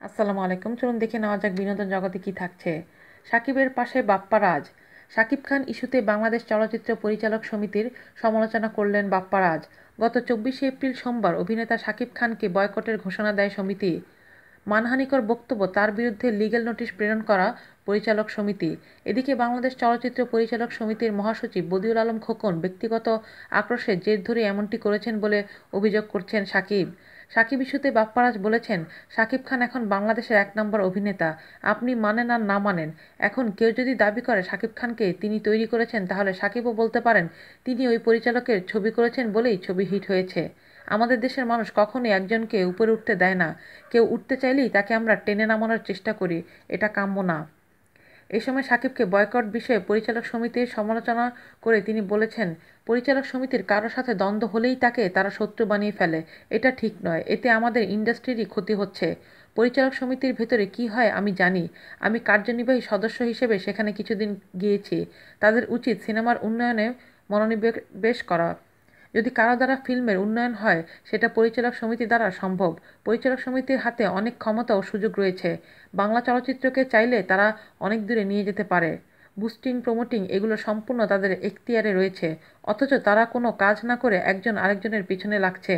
আসসালামু আলাইকুম। চলুন দেখে নেওয়া যাক বিনোদন জগতে কি থাকছে। সাকিবের পাশে বাপ্পা রাজ। সাকিব খান ইস্যুতে বাংলাদেশ চলচ্চিত্র পরিচালক সমিতির সমালোচনা করলেন বাপ্পা রাজ। গত চব্বিশে এপ্রিল সোমবার অভিনেতা সাকিব খানকে বয়কটের ঘোষণা দেয় সমিতি। মানহানিকর বক্তব্য তার বিরুদ্ধে লিগ্যাল নোটিশ প্রেরণ করা পরিচালক সমিতি। এদিকে বাংলাদেশ চলচ্চিত্র পরিচালক সমিতির মহাসচিব বদিউল আলম খোকন ব্যক্তিগত আক্রোশে জের ধরে এমনটি করেছেন বলে অভিযোগ করছেন সাকিব। সাকিব ইস্যুতে বাপ্পারাজ বলেছেন, সাকিব খান এখন বাংলাদেশের এক নম্বর অভিনেতা। আপনি মানেন আর না মানেন। এখন কেউ যদি দাবি করে সাকিব খানকে তিনি তৈরি করেছেন, তাহলে সাকিবও বলতে পারেন, তিনি ওই পরিচালকের ছবি করেছেন বলেই ছবি হিট হয়েছে। আমাদের দেশের মানুষ কখনোই একজনকে উপরে উঠতে দেয় না। কেউ উঠতে চাইলেই তাকে আমরা টেনে নামানোর চেষ্টা করি, এটা কাম্য না। এ সময় সাকিবকে বয়কট বিষয়ে পরিচালক সমিতির সমালোচনা করে তিনি বলেছেন, পরিচালক সমিতির কারোর সাথে দ্বন্দ্ব হলেই তাকে তারা শত্রু বানিয়ে ফেলে। এটা ঠিক নয়, এতে আমাদের ইন্ডাস্ট্রিরই ক্ষতি হচ্ছে। পরিচালক সমিতির ভেতরে কি হয় আমি জানি, আমি কার্যনির্বাহী সদস্য হিসেবে সেখানে কিছুদিন গিয়েছি। তাদের উচিত সিনেমার উন্নয়নে মনোনিবেশ করা। যদি কারও দ্বারা ফিল্মের উন্নয়ন হয়, সেটা পরিচালক সমিতি দ্বারা সম্ভব। পরিচালক সমিতির হাতে অনেক ক্ষমতা ও সুযোগ রয়েছে। বাংলা চলচ্চিত্রকে চাইলে তারা অনেক দূরে নিয়ে যেতে পারে। বুস্টিং, প্রমোটিং এগুলো সম্পূর্ণ তাদের এখতিয়ারে রয়েছে। অথচ তারা কোনো কাজ না করে একজন আরেকজনের পিছনে লাগছে।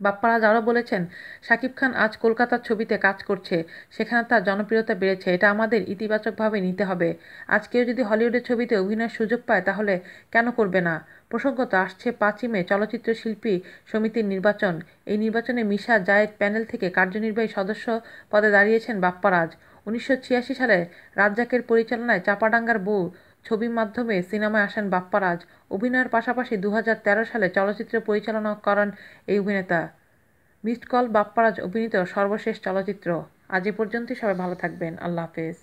বাপ্পারাজ আরও বলেছেন শাকিব খান আজ কলকাতার ছবিতে কাজ করছে, সেখানে তার জনপ্রিয়তা বেড়েছে, এটা আমাদের ইতিবাচকভাবে নিতে হবে। আজ কেউ যদি হলিউডের ছবিতে অভিনয়ের সুযোগ পায়, তাহলে কেন করবে না? প্রসঙ্গত, আসছে পাঁচই মে, চলচ্চিত্র শিল্পী সমিতির নির্বাচন। এই নির্বাচনে মিশা জায়েদ প্যানেল থেকে কার্যনির্বাহী সদস্য পদে দাঁড়িয়েছেন বাপ্পারাজ। উনিশশো ছিয়াশি সালে রাজ্জাকের পরিচালনায় চাপাডাঙ্গার বউ ছবির মাধ্যমে সিনেমায় আসেন বাপ্পারাজ। অভিনয়ের পাশাপাশি দু হাজার তেরো সালে চলচ্চিত্র পরিচালনা করেন এই অভিনেতা। মিসড কল বাপ্পারাজ অভিনীত সর্বশেষ চলচ্চিত্র। আজ এ পর্যন্তই সবাই ভালো থাকবেন। আল্লাহ হাফেজ।